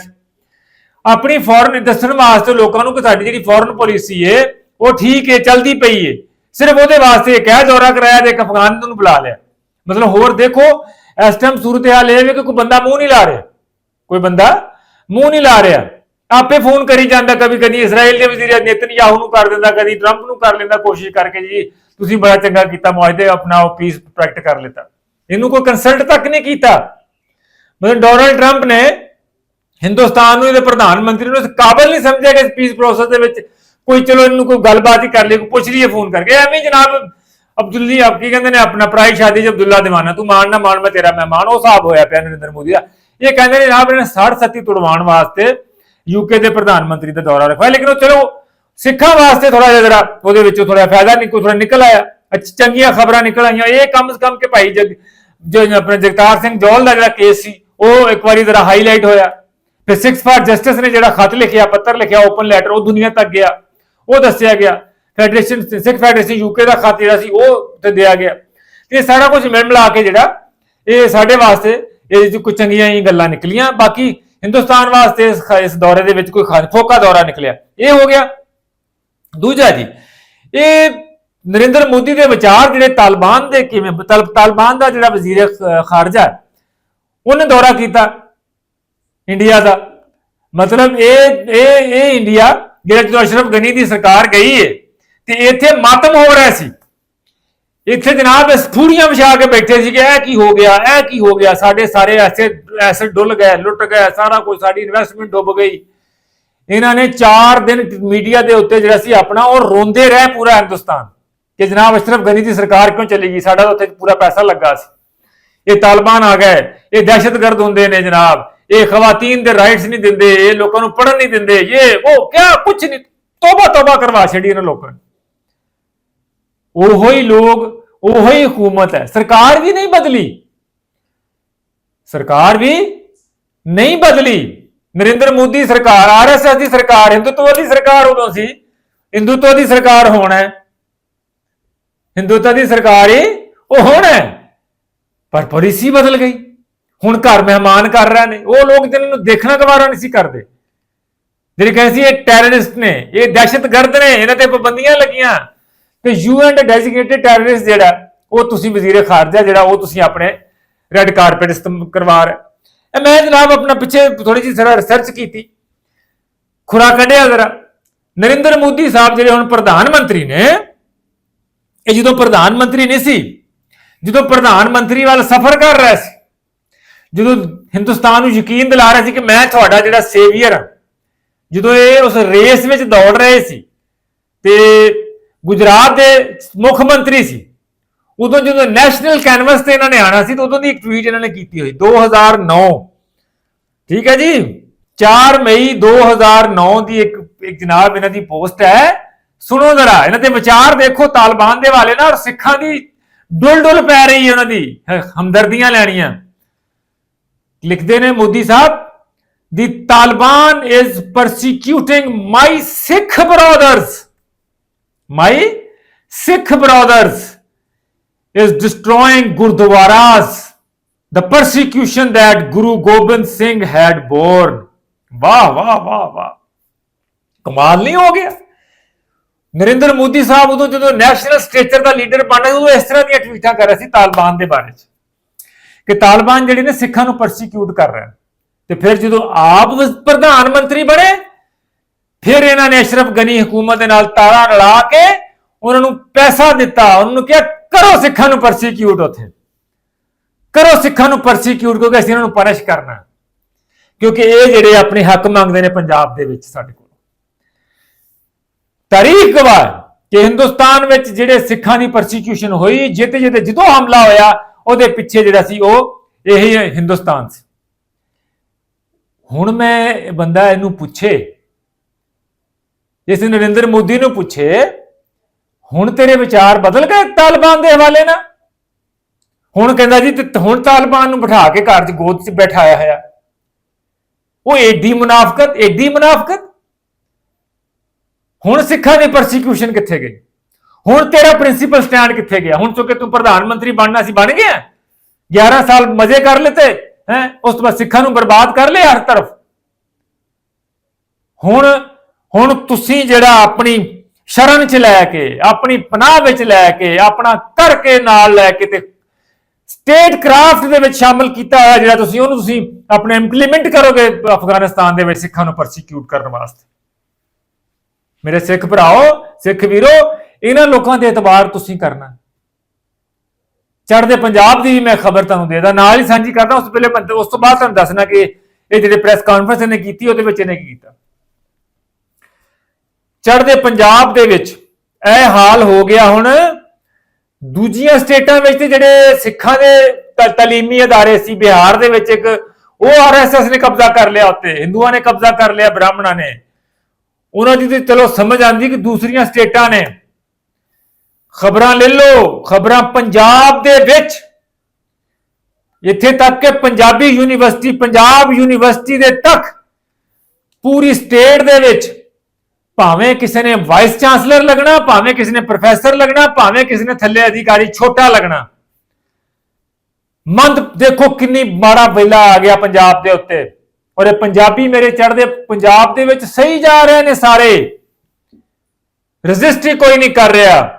ਆਪਣੀ ਫੋਰਨ ਦੱਸਣ ਵਾਸਤੇ ਲੋਕਾਂ ਨੂੰ ਕਿ ਸਾਡੀ ਜਿਹੜੀ ਫੋਰਨ ਪਾਲਿਸੀ ਏ, ਉਹ ਠੀਕ ਏ, ਚਲਦੀ ਪਈ ਏ। ਸਿਰਫ ਉਹਦੇ ਵਾਸਤੇ ਇੱਕ ਇਹ ਦੌਰਾ ਕਰਾਇਆ ਤੇ ਇੱਕ ਅਫਗਾਨ ਨੂੰ ਬੁਲਾ ਲਿਆ। ਮਤਲਬ ਹੋਰ ਦੇਖੋ, ਇਸ ਟਾਈਮ ਸੂਰਤ ਹਾਲ ਇਹ ਹੈ ਕਿ ਕੋਈ ਬੰਦਾ ਮੂੰਹ ਨਹੀਂ ਲਾ ਰਿਹਾ। ਕੋਈ ਬੰਦਾ ਮੂੰਹ ਨਹੀਂ ਲਾ ਰਿਹਾ। ਆਪੇ ਫੋਨ ਕਰੀ ਜਾਂਦਾ ਕਦੀ ਕਦੀ ਇਜ਼ਰਾਈਲ ਦੇ ਵਜ਼ੀਰ ਨੇਤਨਯਾਹੂ ਨੂੰ ਕਰ ਦਿੰਦਾ, ਕਦੀ ਟਰੰਪ ਨੂੰ ਕਰ ਲੈਂਦਾ, ਕੋਸ਼ਿਸ਼ ਕਰਕੇ ਜੀ, ਤੁਸੀਂ ਬੜਾ ਚੰਗਾ ਕੀਤਾ ਮੁਆਹਦੇ ਆਪਣਾ ਉਹ ਪੀਸ ਪ੍ਰੋਟੈਕਟ ਕਰ ਲਿੱਤਾ। ਇਹਨੂੰ ਕੋਈ ਕੰਸਲਟ ਤੱਕ ਨਹੀਂ ਕੀਤਾ। ਮਤਲਬ ਡੋਨਲਡ ਟਰੰਪ ਨੇ ਹਿੰਦੁਸਤਾਨ ਨੂੰ ਇਹਦੇ ਪ੍ਰਧਾਨ ਮੰਤਰੀ ਨੂੰ ਕਾਬਲ ਨਹੀਂ ਸਮਝਿਆ ਕਿ ਇਸ ਪੀਸ ਪ੍ਰੋਸੈਸ ਦੇ ਵਿੱਚ ਕੋਈ ਚਲੋ ਇਹਨੂੰ ਕੋਈ ਗੱਲਬਾਤ ਹੀ ਕਰ ਲਈ, ਕੋਈ ਪੁੱਛ ਲਈਏ, ਫੋਨ ਕਰਕੇ। ਐਵੇਂ ਜਨਾਬ ਅਬਦੁੱਲੀ, ਆਪ ਕੀ ਕਹਿੰਦੇ ਨੇ, ਆਪਣਾ ਪ੍ਰਾਈ ਸ਼ਾਦੀ 'ਚ ਅਬਦੁੱਲਾ ਦੀਵਾਨਾ ਤੂੰ ਮਾਣ ਨਾ ਮਾਣ ਮੈਂ ਤੇਰਾ ਮਹਿਮਾਨ, ਉਹ ਹਿਸਾਬ ਹੋਇਆ ਪਿਆ ਨਰਿੰਦਰ ਮੋਦੀ ਦਾ। ਇਹ ਕਹਿੰਦੇ ਨੇ ਜਨਾਬ, ਇਹਨੇ 60 ਸੱਤੀ ਤੁੜਵਾਉਣ ਵਾਸਤੇ ਯੂਕੇ ਦੇ ਪ੍ਰਧਾਨ ਮੰਤਰੀ ਦਾ ਦੌਰਾ ਰੱਖਿਆ ਲੇਕਿਨ ਉਹ ਚਲੋ, ਸਿੱਖਾਂ ਵਾਸਤੇ ਥੋੜਾ ਜਿਹਾ ਜਰਾ ਉਹਦੇ ਵਿੱਚੋਂ ਥੋੜਾ ਫਾਇਦਾ ਨਹੀਂ ਕੋਈ ਥੋੜਾ ਨਿਕਲ ਆਇਆ। ਚੰਗੀਆਂ ਖਬਰਾਂ ਨਿਕਲ ਆਈਆਂ। ਇਹ ਕਮ ਕਮ ਕਿ ਭਾਈ ਜਗ, ਜੋ ਆਪਣੇ ਜਗਤਾਰ ਸਿੰਘ ਜੌਲ ਦਾ ਜਿਹੜਾ ਕੇਸ ਸੀ, ਉਹ ਇੱਕ ਵਾਰੀ ਜ਼ਰਾ ਹਾਈਲਾਈਟ ਹੋਇਆ। ਫਿਰ ਸਿਕਸ ਫਾਰ ਜਸਟਿਸ ਨੇ ਜਿਹੜਾ ਖਤ ਲਿਖਿਆ, ਪੱਤਰ ਲਿਖਿਆ ਓਪਨ ਲੈਟਰ ਉਹ ਦੁਨੀਆ ਤੱਕ ਗਿਆ। ਉਹ ਦੱਸਿਆ ਗਿਆ। ਫੈਡਰੇਸ਼ਨ ਸਿੱਖ ਫੈਡਰੇਸ਼ਨ ਯੂਕੇ ਦਾ ਖਤ ਜਿਹੜਾ ਸੀ, ਉਹ ਤੇ ਦਿਆ ਗਿਆ। ਤੇ ਇਹ ਸਾਰਾ ਕੁਝ ਮਿਲ ਮਿਲਾ ਕੇ ਜਿਹੜਾ, ਇਹ ਸਾਡੇ ਵਾਸਤੇ ਇਹ ਕੁਝ ਚੰਗੀਆਂ ਹੀ ਗੱਲਾਂ ਨਿਕਲੀਆਂ। ਬਾਕੀ ਹਿੰਦੁਸਤਾਨ ਵਾਸਤੇ ਇਸ ਦੌਰੇ ਦੇ ਵਿੱਚ ਕੋਈ ਖਾ- ਫੋਕਾ ਦੌਰਾ ਨਿਕਲਿਆ। ਇਹ ਹੋ ਗਿਆ। ਦੂਜਾ ਜੀ, ਇਹ ਨਰਿੰਦਰ ਮੋਦੀ ਦੇ ਵਿਚਾਰ ਜਿਹੜੇ ਤਾਲਿਬਾਨ ਦੇ ਕਿਵੇਂ ਤਾਲ- ਤਾਲਿਬਾਨ ਦਾ ਜਿਹੜਾ ਵਜ਼ੀਰ ਖਾਰਜਾ ਉਹਨੇ ਦੌਰਾ ਕੀਤਾ ਇੰਡੀਆ ਦਾ। ਮਤਲਬ ਇਹ ਇਹ ਇਹ ਇੰਡੀਆ ਜਿਹੜਾ ਜਦੋਂ ਅਸ਼ਰਫ ਗਨੀ ਦੀ ਸਰਕਾਰ ਗਈ ਹੈ ਤੇ ਇੱਥੇ ਮਾਤਮ ਹੋ ਰਿਹਾ ਸੀ। ਇੱਥੇ ਜਨਾਬ ਸਫੂਰੀਆਂ ਵਿਛਾ ਕੇ ਬੈਠੇ ਸੀਗੇ ਇਹ ਕੀ ਹੋ ਗਿਆ, ਇਹ ਕੀ ਹੋ ਗਿਆ, ਸਾਡੇ ਸਾਰੇ ਐਸੇ ਐਸੇ ਡੁੱਲ ਗਏ, ਲੁੱਟ ਗਏ, ਸਾਰਾ ਕੁਝ ਸਾਡੀ ਇਨਵੈਸਟਮੈਂਟ ਡੁੱਬ ਗਈ। ਇਹਨਾਂ ਨੇ 4 ਦਿਨ ਮੀਡੀਆ ਦੇ ਉੱਤੇ ਜਿਹੜਾ ਸੀ ਆਪਣਾ, ਉਹ ਰੋਂਦੇ ਰਹੇ ਪੂਰਾ ਹਿੰਦੁਸਤਾਨ ਕਿ ਜਨਾਬ ਅਸ਼ਰਫ ਗਨੀ ਦੀ ਸਰਕਾਰ ਕਿਉਂ ਚਲੀ ਗਈ? ਸਾਡਾ ਤਾਂ ਉੱਥੇ ਪੂਰਾ ਪੈਸਾ ਲੱਗਾ ਸੀ। ਇਹ ਤਾਲਿਬਾਨ ਆ ਗਏ, ਇਹ ਦਹਿਸ਼ਤਗਰਦ ਹੁੰਦੇ ਨੇ ਜਨਾਬ। ਇਹ ਖਵਾਤੀਨ ਦੇ ਰਾਈਟਸ ਨਹੀਂ ਦਿੰਦੇ, ਇਹ ਲੋਕਾਂ ਨੂੰ ਪੜ੍ਹਨ ਨਹੀਂ ਦਿੰਦੇ। ਇਹ, ਉਹ ਕਿਆ ਕੁਝ ਨਹੀਂ ਤੋਬਾ ਤੋਬਾ ਕਰਵਾ ਛੱਡੀ ਇਹਨਾਂ ਲੋਕਾਂ ਨੇ। ਉਹੋ ਹੀ ਲੋਕ ਉਹੋ ਹੀ ਹਕੂਮਤ ਹੈ। ਸਰਕਾਰ ਵੀ ਨਹੀਂ ਬਦਲੀ। ਸਰਕਾਰ ਵੀ ਨਹੀਂ ਬਦਲੀ। ਨਰਿੰਦਰ ਮੋਦੀ ਸਰਕਾਰ ਆਰਐਸਐਸ ਦੀ ਸਰਕਾਰ, ਹਿੰਦੂਤਵ ਦੀ ਸਰਕਾਰ ਉਦੋਂ ਸੀ। ਹਿੰਦੂਤਵ ਦੀ ਸਰਕਾਰ ਹੋਣਾ ਹੈ। ਹਿੰਦੂਤਵ ਦੀ ਸਰਕਾਰ ਹੀ ਉਹ ਹੋਣਾ ਹੈ। ਪਰ ਪਾਲਿਸੀ ਬਦਲ ਗਈ। ਹੁਣ ਘਰ ਮਹਿਮਾਨ ਕਰ ਰਹੇ ਨੇ। ਉਹ ਲੋਕ ਜਿਹਨਾਂ ਨੂੰ ਦੇਖਣਾ ਗਵਾਰਾ ਨਹੀਂ ਸੀ ਕਰਦੇ। ਜਿਹੜੇ ਕਹਿੰਦੇ ਸੀ ਇਹ ਟੈਰਰਿਸਟ ਨੇ, ਇਹ ਦਹਿਸ਼ਤਗਰਦ ਨੇ, ਇਹਨਾਂ ਤੇ ਪਾਬੰਦੀਆਂ ਲੱਗੀਆਂ। ਤੇ ਯੂਐਨ ਦਾ ਡੈਜ਼ਿਗਨੇਟਡ ਟੈਰਰਿਸਟ ਜਿਹੜਾ, ਉਹ ਤੁਸੀਂ ਵਜ਼ੀਰ ਖਾਰਜਾ ਜਿਹੜਾ ਉਹ ਤੁਸੀਂ ਆਪਣੇ ਰੈੱਡ ਕਾਰਪੇਟ ਇਸਤੇਮਾਲ ਕਰਵਾ ਰਹੇ ਮੈਂ ਜਨਾਬ ਆਪਣਾ ਪਿੱਛੇ ਥੋੜੀ ਜਿਹੀ ਜ਼ਰਾ ਰਿਸਰਚ ਕੀਤੀ। ਖੁਰਾ ਕੱਢਿਆ ਜ਼ਰਾ। ਨਰਿੰਦਰ ਮੋਦੀ ਸਾਹਿਬ ਜਿਹੜੇ ਹੁਣ ਪ੍ਰਧਾਨ ਮੰਤਰੀ ਨੇ, ਇਹ ਜਦੋਂ ਪ੍ਰਧਾਨ ਮੰਤਰੀ ਨਹੀਂ ਸੀ, ਜਦੋਂ ਪ੍ਰਧਾਨ ਮੰਤਰੀ ਵੱਲ ਸਫ਼ਰ ਕਰ ਰਿਹਾ ਸੀ, ਜਦੋਂ ਹਿੰਦੁਸਤਾਨ ਨੂੰ ਯਕੀਨ ਦਿਲਾ ਰਿਹਾ ਸੀ ਕਿ ਮੈਂ ਤੁਹਾਡਾ ਜਿਹੜਾ ਸੇਵੀਅਰ ਹਾਂ ਜਦੋਂ ਇਹ ਉਸ ਰੇਸ ਵਿੱਚ ਦੌੜ ਰਹੇ ਸੀ, ਤੇ ਗੁਜਰਾਤ ਦੇ ਮੁੱਖ ਮੰਤਰੀ ਸੀ। ਉਦੋਂ ਜਦੋਂ ਨੈਸ਼ਨਲ ਕੈਨਵਸ ਤੇ ਇਹਨਾਂ ਨੇ ਆਣਾ ਸੀ, ਤਾਂ ਉਦੋਂ ਦੀ ਇੱਕ ਟਵੀਟ ਇਹਨਾਂ ਨੇ ਕੀਤੀ ਹੋਈ 2009 ਠੀਕ ਹੈ ਜੀ? 4 ਮਈ 2009 ਦੀ ਇੱਕ ਇੱਕ ਜਨਾਬ ਇਹਨਾਂ ਦੀ ਪੋਸਟ ਹੈ। ਸੁਣੋ ਜ਼ਰਾ, ਇਹਨਾਂ ਦੇ ਵਿਚਾਰ ਦੇਖੋ, ਤਾਲਿਬਾਨ ਦੇ ਵਾਲੇ ਨਾਲ ਔਰ ਸਿੱਖਾਂ ਦੀ ਡੁੱਲ ਡੁੱਲ ਪੈ ਰਹੀ ਹੈ ਉਹਨਾਂ ਦੀ ਹਮਦਰਦੀਆਂ ਲੈਣੀਆਂ। ਲਿਖਦੇ ਨੇ ਮੋਦੀ ਸਾਹਿਬ, ਦੀ Taliban is persecuting my Sikh brothers. My sikh brothers is destroying gurdwaras the persecution that guru gobind singh had borne ਵਾਹ ਵਾਹ ਵਾਹ ਵਾਹ। ਕਮਾਲ ਨਹੀਂ ਹੋ ਗਿਆ। ਨਰਿੰਦਰ ਮੋਦੀ ਸਾਹਿਬ ਉਦੋਂ ਜਦੋਂ ਨੈਸ਼ਨਲ ਸਟੇਚਰ ਦਾ ਲੀਡਰ ਬਣ ਰਹੇ ਉਹ ਇਸ ਤਰ੍ਹਾਂ ਦੀਆਂ ਟਵੀਟਾਂ ਕਰ ਰਿਹਾ ਸੀ ਤਾਲਿਬਾਨ ਦੇ ਬਾਰੇ ਚ। ਕਿ ਤਾਲਿਬਾਨ ਜਿਹੜੇ ਨੇ ਸਿੱਖਾਂ ਨੂੰ ਪਰਸੀਕਿਊਟ ਕਰ ਰਹੇ ਤੇ ਫਿਰ ਜਦੋਂ ਆਪ ਪ੍ਰਧਾਨ ਮੰਤਰੀ ਬਣੇ ਫਿਰ ਇਹਨਾਂ ਨੇ ਅਸ਼ਰਫ ਗਨੀ ਹਕੂਮਤ ਦੇ ਨਾਲ ਤਾਰਾ ਰਲਾ ਕੇ ਉਹਨਾਂ ਨੂੰ ਪੈਸਾ ਦਿੱਤਾ, ਉਹਨਾਂ ਨੂੰ ਕਿਹਾ, ਕਰੋ ਸਿੱਖਾਂ ਨੂੰ ਪਰਸੀਕਿਊਟ ਉੱਥੇ। ਕਰੋ ਸਿੱਖਾਂ ਨੂੰ ਪਰਸੀਕਿਊਟ ਕਿਉਂਕਿ ਅਸੀਂ ਇਹਨਾਂ ਨੂੰ ਪਨਿਸ਼ ਕਰਨਾ ਕਿਉਂਕਿ ਇਹ ਜਿਹੜੇ ਆਪਣੇ ਹੱਕ ਮੰਗਦੇ ਨੇ ਪੰਜਾਬ ਦੇ ਵਿੱਚ ਸਾਡੇ ਕੋਲ। ਤਾਰੀਖ ਗਵਾਹ ਕਿ ਹਿੰਦੁਸਤਾਨ ਵਿੱਚ ਜਿਹੜੇ ਸਿੱਖਾਂ ਦੀ ਪਰਸੀਕਿਊਸ਼ਨ ਹੋਈ ਜਿੱਤੇ ਜਿੱਤੇ ਜਦੋਂ ਹਮਲਾ ਹੋਇਆ, ਉਹਦੇ ਪਿੱਛੇ ਜਿਹੜਾ ਸੀ ਉਹ ਇਹੀ ਹਿੰਦੁਸਤਾਨ ਸੀ। ਹੁਣ ਮੈਂ ਬੰਦਾ ਇਹਨੂੰ ਪੁੱਛੇ ਇਸ ਨਰਿੰਦਰ ਮੋਦੀ ਨੂੰ ਪੁੱਛੇ, ਹੁਣ ਤੇਰੇ ਵਿਚਾਰ ਬਦਲ ਗਏ ਤਾਲਿਬਾਨ ਦੇ ਹਵਾਲੇ ਨਾਲ? ਹੁਣ ਕਹਿੰਦਾ ਜੀ, ਤੇ ਹੁਣ ਤਾਲਿਬਾਨ ਨੂੰ ਬਿਠਾ ਕੇ ਘਰ 'ਚ ਗੋਦ 'ਚ ਬਿਠਾਇਆ ਹੋਇਆ। ਉਹ ਏਡੀ ਮੁਨਾਫਕਤ ਏਡੀ ਮੁਨਾਫਕਤ? ਹੁਣ ਸਿੱਖਾਂ ਦੀ ਪਰਸੀਕਿਊਸ਼ਨ ਕਿੱਥੇ ਗਈ ਹੁਣ ਤੇਰਾ ਪ੍ਰਿੰਸੀਪਲ ਸਟੈਂਡ ਕਿੱਥੇ ਗਿਆ? ਹੁਣ ਚੁੱਕੇ ਤੂੰ ਪ੍ਰਧਾਨ ਮੰਤਰੀ ਬਣਨਾ ਸੀ, ਬਣ ਗਿਆ? 11 ਸਾਲ ਮਜ਼ੇ ਕਰ ਲਿੱਤੇ, ਹੈ? ਉਸ ਤੋਂ ਬਾਅਦ ਸਿੱਖਾਂ ਨੂੰ ਬਰਬਾਦ ਕਰ ਲਿਆ ਹਰ ਤਰਫ। ਹੁਣ ਹੁਣ ਤੁਸੀਂ ਜਿਹੜਾ ਆਪਣੀ ਸ਼ਰਨ ਚ ਲੈ ਕੇ, ਆਪਣੀ ਪਨਾਹ ਵਿੱਚ ਲੈ ਕੇ, ਆਪਣਾ ਕਰਕੇ ਨਾਲ ਲੈ ਕੇ ਤੇ ਸਟੇਟ ਕਰਾਫਟ ਦੇ ਵਿੱਚ ਸ਼ਾਮਲ ਕੀਤਾ ਹੋਇਆ ਜਿਹੜਾ ਤੁਸੀਂ, ਉਹਨੂੰ ਤੁਸੀਂ ਆਪਣੇ ਇੰਪਲੀਮੈਂਟ ਕਰੋਗੇ ਅਫਗਾਨਿਸਤਾਨ ਦੇ ਵਿੱਚ ਸਿੱਖਾਂ ਨੂੰ ਪਰਸੀਕਿਊਟ ਕਰਨ ਵਾਸਤੇ। ਮੇਰੇ ਸਿੱਖ ਭਰਾਓ, ਸਿੱਖ ਵੀਰੋ, ਇਹਨਾਂ ਲੋਕਾਂ ਦੇ ਇਤਬਾਰ ਤੁਸੀਂ ਕਰਨਾ। ਚੜ੍ਹਦੇ ਪੰਜਾਬ ਦੀ ਵੀ ਮੈਂ ਖਬਰ ਤੁਹਾਨੂੰ ਦੇਦਾ, ਨਾਲ ਹੀ ਸਾਂਝੀ ਕਰਦਾ, ਉਸ ਵੇਲੇ ਮੈਂ ਉਸ ਤੋਂ ਬਾਅਦ ਤੁਹਾਨੂੰ ਦੱਸਣਾ ਕਿ ਇਹ ਜਿਹੜੇ ਪ੍ਰੈਸ ਕਾਨਫਰੰਸ ਇਹਨੇ ਕੀਤੀ, ਉਹਦੇ ਵਿੱਚ ਇਹਨੇ ਕੀ ਕੀਤਾ। ਚੜ੍ਹਦੇ ਪੰਜਾਬ ਦੇ ਵਿੱਚ। ਇਹ ਹਾਲ ਹੋ ਗਿਆ ਹੁਣ। ਦੂਜੀਆਂ ਸਟੇਟਾਂ ਵਿੱਚ ਤੇ ਜਿਹੜੇ ਸਿੱਖਾਂ ਦੇ ਤ- ਤਾਲੀਮੀ ਅਦਾਰੇ ਸੀ, ਬਿਹਾਰ ਦੇ ਵਿੱਚ ਇੱਕ, ਉਹ ਆਰਐਸਐਸ ਨੇ ਕਬਜ਼ਾ ਕਰ ਲਿਆ ਉੱਤੇ। ਹਿੰਦੂਆਂ ਨੇ ਕਬਜ਼ਾ ਕਰ ਲਿਆ, ਬ੍ਰਾਹਮਣਾਂ ਨੇ। ਉਹਨਾਂ ਦੀ ਤੇ ਚਲੋ ਸਮਝ ਆਂਦੀ ਕਿ ਦੂਸਰੀਆਂ ਸਟੇਟਾਂ ਨੇ। ਖਬਰਾਂ ਲੈ ਲਓ, ਖਬਰਾਂ ਪੰਜਾਬ ਦੇ ਵਿੱਚ। ਇੱਥੇ ਤੱਕ ਕਿ ਪੰਜਾਬੀ ਯੂਨੀਵਰਸਿਟੀ, ਪੰਜਾਬ ਯੂਨੀਵਰਸਿਟੀ ਦੇ ਤੱਕ, ਪੂਰੀ ਸਟੇਟ ਦੇ ਵਿੱਚ। ਭਾਵੇਂ ਕਿਸੇ ਨੇ ਵਾਈਸ ਚਾਂਸਲਰ ਲੱਗਣਾ, ਭਾਵੇਂ ਕਿਸੇ ਨੇ ਪ੍ਰੋਫੈਸਰ ਲੱਗਣਾ, ਭਾਵੇਂ ਕਿਸੇ ਨੇ ਥੱਲੇ ਅਧਿਕਾਰੀ ਛੋਟਾ ਲੱਗਣਾ। ਮੰਦ ਦੇਖੋ ਕਿੰਨੀ ਮਾੜਾ ਵੇਲਾ ਆ ਗਿਆ ਪੰਜਾਬ ਦੇ ਉੱਤੇ। ਔਰ ਇਹ ਪੰਜਾਬੀ ਮੇਰੇ ਚੜ੍ਹਦੇ ਪੰਜਾਬ ਦੇ ਵਿੱਚ ਸਹੀ ਜਾ ਰਹੇ ਨੇ ਸਾਰੇ। ਰਜਿਸਟਰੀ ਕੋਈ ਨਹੀਂ ਕਰ ਰਿਹਾ।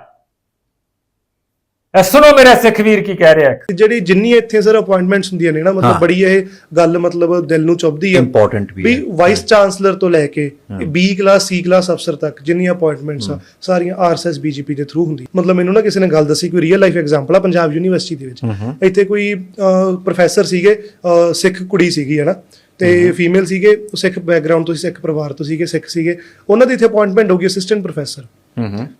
ਇਹ ਸੁਣੋ ਮੇਰਾ ਸਿੱਖ ਵੀਰ ਕੀ ਕਹਿ ਰਿਹਾ ਹੈ। ਜਿਹੜੀ ਜਿੰਨੀ ਇੱਥੇ ਸਰ ਅਪਾਇੰਟਮੈਂਟਸ ਹੁੰਦੀਆਂ ਨੇ ਨਾ। ਮਤਲਬ ਬੜੀ ਇਹ ਗੱਲ ਮਤਲਬ ਦਿਲ ਨੂੰ ਚੁੱਭਦੀ ਹੈ। Important ਵੀ। ਵਾਈਸ ਚਾਂਸਲਰ ਤੋਂ ਲੈ ਕੇ ਬੀ ਕਲਾਸ ਸੀ ਕਲਾਸ ਅਫਸਰ ਤੱਕ ਜਿੰਨੀਆਂ ਅਪਾਇੰਟਮੈਂਟਸ ਆ ਸਾਰੀਆਂ ਆਰਐਸਐਸ ਬੀਜੇਪੀ ਦੇ ਥਰੂ ਹੁੰਦੀ ਮਤਲਬ ਮੈਨੂੰ ਨਾ ਕਿਸੇ ਨੇ ਗੱਲ ਦੱਸੀ ਕੋਈ ਰੀਅਲ ਲਾਈਫ ਐਗਜ਼ਾਮਪਲ ਆ ਪੰਜਾਬ ਯੂਨੀਵਰਸਿਟੀ ਦੇ ਵਿੱਚ। ਇੱਥੇ ਕੋਈ ਪ੍ਰੋਫੈਸਰ ਸੀਗੇ ਸਿੱਖ ਕੁੜੀ ਸੀਗੀ ਹੈ ਨਾ? ਤੇ ਫੀਮੇਲ ਸੀਗੇ ਸਿੱਖ ਬੈਕਗ੍ਰਾਉਂਡ ਤੋਂ ਸੀ ਸਿੱਖ ਪਰਿਵਾਰ ਤੋਂ ਸੀਗੇ ਸਿੱਖ ਸੀਗੇ। ਉਹਨਾਂ ਦੀ ਇੱਥੇ ਅਪਾਇੰਟਮੈਂਟ ਹੋ ਗਈ ਅਸਿਸਟੈਂਟ ਪ੍ਰੋਫੈਸਰ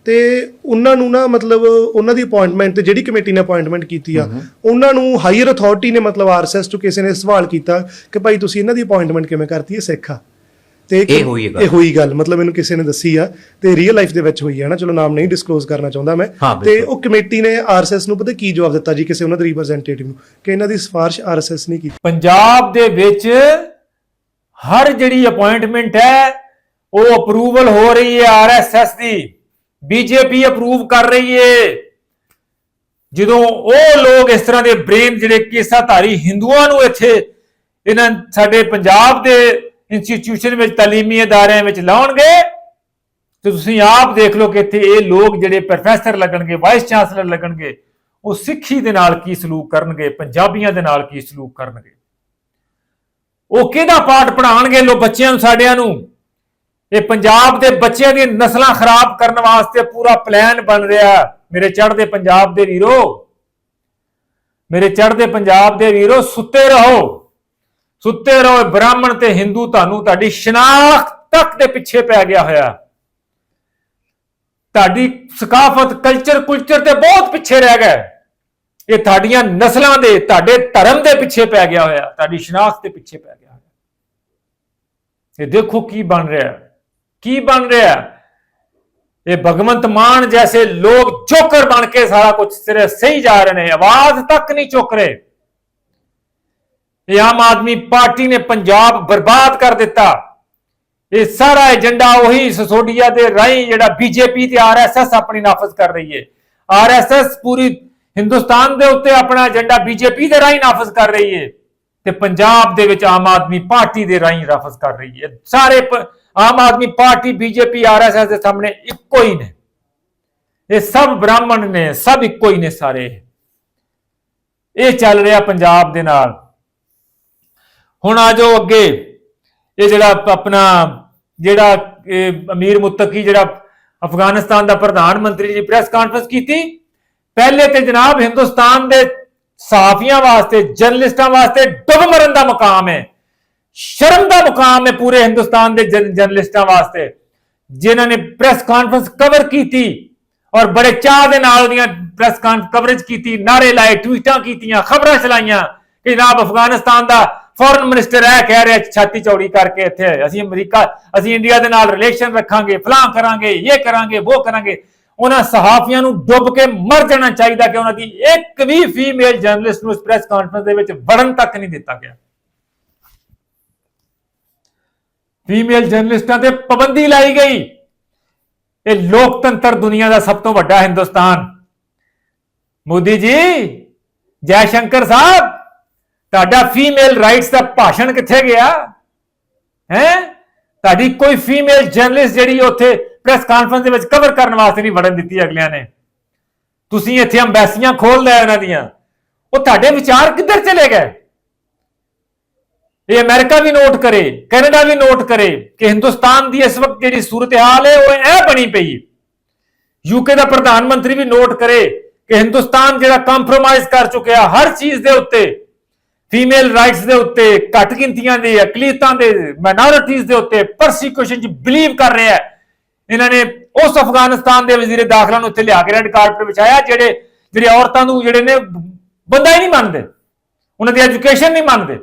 ਤੇ ਉਹਨਾਂ ਨੂੰ ਨਾ ਮਤਲਬ ਉਹਨਾਂ ਦੀ ਅਪਾਇੰਟਮੈਂਟ ਤੇ ਜਿਹੜੀ ਕਮੇਟੀ ਨੇ ਅਪਾਇੰਟਮੈਂਟ ਕੀਤੀ ਆ ਉਹਨਾਂ ਨੂੰ ਹਾਇਰ ਅਥਾਰਟੀ ਨੇ ਮਤਲਬ ਆਰਐਸਐਸ ਤੋਂ ਕਿਸੇ ਨੇ ਸਵਾਲ ਕੀਤਾ ਕਿ ਭਾਈ ਤੁਸੀਂ ਇਹਨਾਂ ਦੀ ਅਪਾਇੰਟਮੈਂਟ ਕਿਵੇਂ ਕਰਤੀ ਇਹ ਸਿੱਖ ਆ? ਤੇ ਇਹ ਹੋਈ ਹੈ ਗੱਲ। ਇਹ ਹੋਈ ਗੱਲ ਮਤਲਬ ਮੈਨੂੰ ਕਿਸੇ ਨੇ ਦੱਸੀ ਆ ਤੇ ਰੀਅਲ ਲਾਈਫ ਦੇ ਵਿੱਚ ਹੋਈ ਆ ਨਾ ਚਲੋ ਨਾਮ ਨਹੀਂ ਡਿਸਕਲੋਜ਼ ਕਰਨਾ ਚਾਹੁੰਦਾ ਮੈਂ। ਹਾਂ, ਤੇ। ਉਹ ਕਮੇਟੀ ਨੇ ਆਰਐਸਐਸ ਨੂੰ ਪਤਾ ਕੀ ਜਵਾਬ ਦਿੱਤਾ ਜੀ ਕਿਸੇ ਉਹਨਾਂ ਦੇ ਰਿਪਰੈਜ਼ੈਂਟੇਟਿਵ ਨੂੰ ਕਿ ਇਹਨਾਂ ਦੀ ਸਿਫਾਰਿਸ਼ ਆਰਐਸਐਸ ਨੇ ਕੀਤੀ। ਪੰਜਾਬ ਦੇ ਵਿੱਚ ਹਰ ਜਿਹੜੀ ਅਪਾਇੰਟਮੈਂਟ ਹੈ ਉਹ ਅਪਰੂਵਲ ਹੋ ਰਹੀ ਹੈ ਆਰਐਸਐਸ ਦੀ। ਬੀਜੇਪੀ ਅਪਰੂਵ ਕਰ ਰਹੀ ਹੈ ਜਦੋਂ ਉਹ ਲੋਕ ਇਸ ਤਰ੍ਹਾਂ ਦੇ ਬ੍ਰੇਨ ਜਿਹੜੇ ਕੇਸਾਧਾਰੀ ਹਿੰਦੂਆਂ ਨੂੰ ਇੱਥੇ ਇਹਨਾਂ ਸਾਡੇ ਪੰਜਾਬ ਦੇ ਇੰਸਟੀਚਿਊਸ਼ਨ ਵਿੱਚ, ਤਾਲੀਮੀ ਅਦਾਰਿਆਂ ਵਿੱਚ ਲਾਉਣਗੇ, ਤੇ ਤੁਸੀਂ ਆਪ ਦੇਖ ਲਓ ਕਿ ਇੱਥੇ ਇਹ ਲੋਕ ਜਿਹੜੇ ਪ੍ਰੋਫੈਸਰ ਲੱਗਣਗੇ ਵਾਈਸ ਚਾਂਸਲਰ ਲੱਗਣਗੇ, ਉਹ ਸਿੱਖੀ ਦੇ ਨਾਲ ਕੀ ਸਲੂਕ ਕਰਨਗੇ, ਪੰਜਾਬੀਆਂ ਦੇ ਨਾਲ ਕੀ ਸਲੂਕ ਕਰਨਗੇ। ਉਹ ਕਿਹਦਾ ਪਾਠ ਪੜਾਉਣਗੇ ਲੋ ਬੱਚਿਆਂ ਨੂੰ, ਸਾਡਿਆਂ ਨੂੰ? ਇਹ ਪੰਜਾਬ ਦੇ ਬੱਚਿਆਂ ਦੀਆਂ ਨਸਲਾਂ ਖਰਾਬ ਕਰਨ ਵਾਸਤੇ ਪੂਰਾ ਪਲਾਨ ਬਣ ਰਿਹਾ ਮੇਰੇ ਚੜ੍ਹਦੇ ਪੰਜਾਬ ਦੇ ਵੀਰੋ, ਮੇਰੇ ਚੜ੍ਹਦੇ ਪੰਜਾਬ ਦੇ ਵੀਰੋ, ਸੁੱਤੇ ਰਹੋ। ਸੁੱਤੇ ਰਹੋ ਬ੍ਰਾਹਮਣ ਤੇ ਹਿੰਦੂ ਤੁਹਾਨੂੰ ਤੁਹਾਡੀ ਸ਼ਨਾਖਤ ਤੱਕ ਦੇ ਪਿੱਛੇ ਪੈ ਗਿਆ ਹੋਇਆ। ਤੁਹਾਡੀ ਸਕਾਫਤ ਕਲਚਰ ਕੁਲਚਰ ਤੇ ਬਹੁਤ ਪਿੱਛੇ ਰਹਿ ਗਏ। ਇਹ ਤੁਹਾਡੀਆਂ ਨਸਲਾਂ ਦੇ, ਤੁਹਾਡੇ ਧਰਮ ਦੇ ਪਿੱਛੇ ਪੈ ਗਿਆ ਹੋਇਆ। ਤੁਹਾਡੀ ਸ਼ਨਾਖਤ ਦੇ ਪਿੱਛੇ ਪੈ ਗਿਆ ਹੋਇਆ। ਇਹ ਦੇਖੋ ਕੀ ਬਣ ਰਿਹਾ ਹੈ। ਕੀ ਬਣ ਰਿਹਾ ਇਹ ਭਗਵੰਤ ਮਾਨ ਜੈਸੇ ਲੋਕ ਜੋਕਰ ਬਣ ਕੇ ਸਾਰਾ ਕੁਝ ਸਿਰੇ ਸਹੀ ਜਾ ਰਹੇ ਨੇ, ਆਵਾਜ਼ ਤੱਕ ਨਹੀਂ ਚੁੱਕ ਰਹੇ। ਇਹ ਆਮ ਆਦਮੀ ਪਾਰਟੀ ਨੇ ਪੰਜਾਬ ਬਰਬਾਦ ਕਰ ਦਿੱਤਾ। ਇਹ ਸਾਰਾ ਏਜੰਡਾ ਉਹੀ ਸਸੋਡੀਆ ਦੇ ਰਾਹੀਂ ਜਿਹੜਾ ਬੀਜੇਪੀ ਤੇ ਆਰਐਸਐਸ ਆਪਣੀ ਨਾਫਜ਼ ਕਰ ਰਹੀ ਹੈ। ਆਰਐਸਐਸ ਪੂਰੀ ਹਿੰਦੁਸਤਾਨ ਦੇ ਉੱਤੇ ਆਪਣਾ ਏਜੰਡਾ ਬੀਜੇਪੀ ਦੇ ਰਾਹੀਂ ਨਾਫਜ਼ ਕਰ ਰਹੀ ਹੈ ਤੇ ਪੰਜਾਬ ਦੇ ਵਿੱਚ ਆਮ ਆਦਮੀ ਪਾਰਟੀ ਦੇ ਰਾਹੀਂ ਨਾਫਜ਼ ਕਰ ਰਹੀ ਹੈ। ਸਾਰੇ Aam Aadmi party, BJP RSS ਦੇ ਸਾਹਮਣੇ ਇੱਕੋ ਹੀ ਨੇ। ਇਹ ਸਭ ਬ੍ਰਾਹਮਣ ਨੇ, ਸਭ ਇੱਕੋ ਹੀ ਨੇ ਸਾਰੇ। ਇਹ ਚੱਲ ਰਿਹਾ ਪੰਜਾਬ ਦੇ ਨਾਲ। ਹੁਣ ਆ ਜਾਓ ਅੱਗੇ। ਇਹ ਜਿਹੜਾ ਆਪਣਾ ਜਿਹੜਾ ਇਹ ਅਮੀਰ ਮੁੱਤਕੀ ਜਿਹੜਾ ਅਫਗਾਨਿਸਤਾਨ ਦਾ ਪ੍ਰਧਾਨ ਮੰਤਰੀ ਜੀ ਪ੍ਰੈਸ ਕਾਨਫਰੰਸ ਕੀਤੀ, ਪਹਿਲੇ ਤੇ ਜਨਾਬ ਹਿੰਦੁਸਤਾਨ ਦੇ ਸਾਫੀਆਂ ਵਾਸਤੇ, ਜਰਨਲਿਸਟਾਂ ਵਾਸਤੇ ਡੁੱਬ ਮਰਨ ਦਾ ਮੁਕਾਮ ਹੈ। ਸ਼ਰਮ ਦਾ ਮੁਕਾਮ ਹੈ ਪੂਰੇ ਹਿੰਦੁਸਤਾਨ ਦੇ ਜਰਨਲਿਸਟਾਂ ਵਾਸਤੇ, ਜਿਨ੍ਹਾਂ ਨੇ ਪ੍ਰੈਸ ਕਾਨਫਰੰਸ ਕਵਰ ਕੀਤੀ ਔਰ ਬੜੇ ਚਾਹ ਦੇ ਨਾਲ ਉਹਦੀਆਂ ਪ੍ਰੈਸ ਕਵਰੇਜ ਕੀਤੀ ਨਾਰੇ ਲਾਏ ਟਵੀਟਾਂ ਕੀਤੀਆਂ, ਖਬਰਾਂ ਚਲਾਈਆਂ ਕਿ ਜਨਾਬ ਅਫਗਾਨਿਸਤਾਨ ਦਾ ਫੋਰਨ ਮਿਨਿਸਟਰ ਇਹ ਕਹਿ ਰਿਹਾ ਛਾਤੀ ਚੌੜੀ ਕਰਕੇ ਇੱਥੇ ਅਸੀਂ ਅਮਰੀਕਾ, ਅਸੀਂ ਇੰਡੀਆ ਦੇ ਨਾਲ ਰਿਲੇਸ਼ਨ ਰੱਖਾਂਗੇ ਫਲਾਂ ਕਰਾਂਗੇ, ਇਹ ਕਰਾਂਗੇ, ਉਹ ਕਰਾਂਗੇ। ਉਹਨਾਂ ਸਹਾਫੀਆਂ ਨੂੰ ਡੁੱਬ ਕੇ ਮਰ ਜਾਣਾ ਚਾਹੀਦਾ ਕਿ ਉਹਨਾਂ ਦੀ ਇੱਕ ਵੀ ਫੀਮੇਲ ਜਰਨਲਿਸਟ ਨੂੰ ਇਸ ਪ੍ਰੈਸ ਕਾਨਫਰੰਸ ਦੇ ਵਿੱਚ ਵੜਨ ਤੱਕ ਨਹੀਂ ਦਿੱਤਾ ਗਿਆ। ਫੀਮੇਲ ਜਰਨਲਿਸਟਾਂ ਤੇ ਪਾਬੰਦੀ ਲਾਈ ਗਈ। ਇਹ ਲੋਕਤੰਤਰ ਦੁਨੀਆ ਦਾ ਸਭ ਤੋਂ ਵੱਡਾ ਹਿੰਦੁਸਤਾਨ। ਮੋਦੀ ਜੀ ਜੈ ਸ਼ੰਕਰ ਸਾਹਿਬ, ਤੁਹਾਡਾ ਫੀਮੇਲ ਰਾਈਟਸ ਦਾ ਭਾਸ਼ਣ ਕਿੱਥੇ ਗਿਆ? ਹੈ? ਤੁਹਾਡੀ ਕੋਈ ਫੀਮੇਲ ਜਰਨਲਿਸਟ ਜਿਹੜੀ ਉੱਥੇ ਪ੍ਰੈਸ ਕਾਨਫਰੰਸ ਦੇ ਵਿੱਚ ਕਵਰ ਕਰਨ ਵਾਸਤੇ ਨਹੀਂ ਵੜਨ ਦਿੱਤੀ ਅਗਲਿਆਂ ਨੇ। ਤੁਸੀਂ ਇੱਥੇ ਅੰਬੈਸੀਆਂ ਖੋਲ ਲਿਆ ਉਹਨਾਂ ਦੀਆਂ। ਉਹ ਤੁਹਾਡੇ ਵਿਚਾਰ ਕਿੱਧਰ ਚਲੇ ਗਏ? ਇਹ ਅਮਰੀਕਾ ਵੀ ਨੋਟ ਕਰੇ, ਕੈਨੇਡਾ ਵੀ ਨੋਟ ਕਰੇ ਕਿ ਹਿੰਦੁਸਤਾਨ ਦੀ ਇਸ ਵਕਤ ਜਿਹੜੀ ਸੂਰਤ-ਹਾਲ ਹੈ, ਉਹ ਇਹ ਬਣੀ ਪਈ ਹੈ। ਯੂਕੇ ਦਾ ਪ੍ਰਧਾਨ ਮੰਤਰੀ ਵੀ ਨੋਟ ਕਰੇ ਕਿ ਹਿੰਦੁਸਤਾਨ ਜਿਹੜਾ ਕੰਪਰੋਮਾਈਜ਼ ਕਰ ਚੁੱਕਿਆ ਹਰ ਚੀਜ਼ ਦੇ ਉੱਤੇ ਫੀਮੇਲ ਰਾਈਟਸ ਦੇ ਉੱਤੇ, ਘੱਟ ਗਿਣਤੀਆਂ ਦੇ, ਅਕਲੀਤਾਂ ਦੇ ਮਾਈਨੋਰਿਟੀਜ਼ ਦੇ ਉੱਤੇ ਪਰਸੀਕਿਊਸ਼ਨ 'ਚ ਬਿਲੀਵ ਕਰ ਰਿਹਾ ਹੈ। ਇਹਨਾਂ ਨੇ ਉਸ ਅਫਗਾਨਿਸਤਾਨ ਦੇ ਵਜ਼ੀਰ ਦਾਖਲਾ ਨੂੰ ਉੱਥੇ ਲਿਆ ਕੇ ਰੈੱਡ ਕਾਰਪਟ ਵਿਛਾਇਆ ਜਿਹੜੇ ਜਿਹੜੇ ਔਰਤਾਂ ਨੂੰ ਜਿਹੜੇ ਨੇ, ਬੰਦਾ ਹੀ ਨਹੀਂ ਮੰਨਦੇ। ਉਹਨਾਂ ਦੀ ਐਜੂਕੇਸ਼ਨ ਨਹੀਂ ਮੰਨਦੇ।